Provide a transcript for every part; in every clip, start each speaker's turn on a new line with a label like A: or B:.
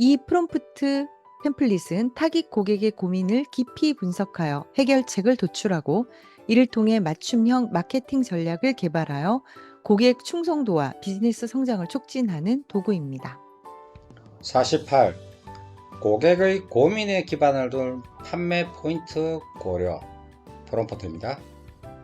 A: 이 프롬프트 템플릿은 타깃 고객의 고민을 깊이 분석하여 해결책을 도출하고 이를 통해 맞춤형 마케팅 전략을 개발하여 고객 충성도와 비즈니스 성장을 촉진하는 도구입니다.
B: 48. 고객의 고민에 기반을 둔 판매 포인트 고려 프롬프트입니다.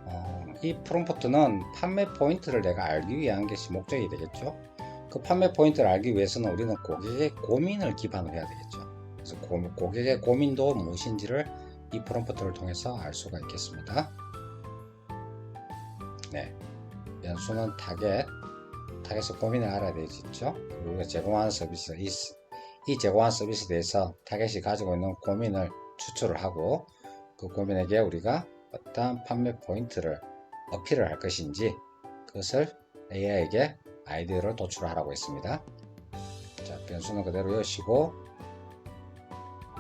B: 어, 이 프롬프트는 판매 포인트를 내가 알기 위한 것이 목적이 되겠죠. 그 판매 포인트를 알기 위해서는 우리는 고객의 고민을 기반으로 해야 되겠죠. 그래서 고, 고객의 고민도 무엇인지를 이 프롬프트를 통해서 알 수가 있겠습니다. 네. 연수는 타겟, 타겟의 고민을 알아야 되겠죠. 우리가 제공하는 서비스, 이, 이 제공하는 서비스에 대해서 타겟이 가지고 있는 고민을 추출을 하고 그 고민에게 우리가 어떠한 판매 포인트를 어필을 할 것인지 그것을 AI에게 아이디어를 도출하라고 했습니다. 자, 변수는 그대로 여시고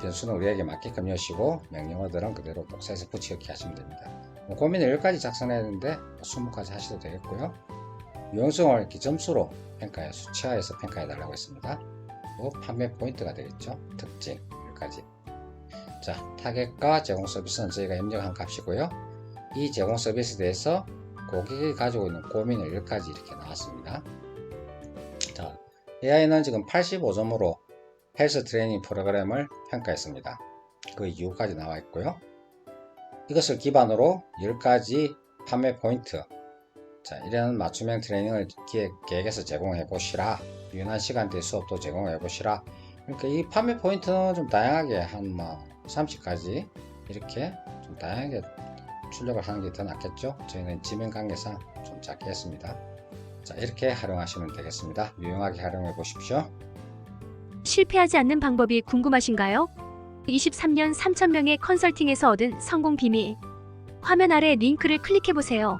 B: 변수는 우리에게 맞게끔 여시고 명령어들은 그대로 복사해서 붙이기 하시면 됩니다. 뭐 고민을 10가지 작성해야 되는데 20가지 하셔도 되겠고요. 유용성을 이렇게 점수로 평가해 수치화해서 평가해 달라고 했습니다. 또 판매 포인트가 되겠죠. 특징 10가지. 자, 타겟과 제공 서비스는 저희가 입력한 값이고요. 이 제공 서비스에 대해서 고객이 가지고 있는 고민을 10가지 이렇게 나왔습니다. 자, AI는 지금 85점으로 헬스 트레이닝 프로그램을 평가했습니다. 그 이유까지 나와 있고요. 이것을 기반으로 10가지 판매 포인트 자, 이런 맞춤형 트레이닝을 계획해서 제공해 보시라. 유연한 시간대 수업도 제공해 보시라. 그러니까 이 판매 포인트는 좀 다양하게 한 뭐 30가지 이렇게 좀 다양하게 출력을 하는 게 더 낫겠죠? 저희는 지명 관계상 좀 작게 했습니다. 자, 이렇게 활용하시면 되겠습니다. 유용하게 활용해 보십시오.
C: 실패하지 않는 방법이 궁금하신가요? 23년 3,000명의 컨설팅에서 얻은 성공 비밀. 화면 아래 링크를 클릭해 보세요.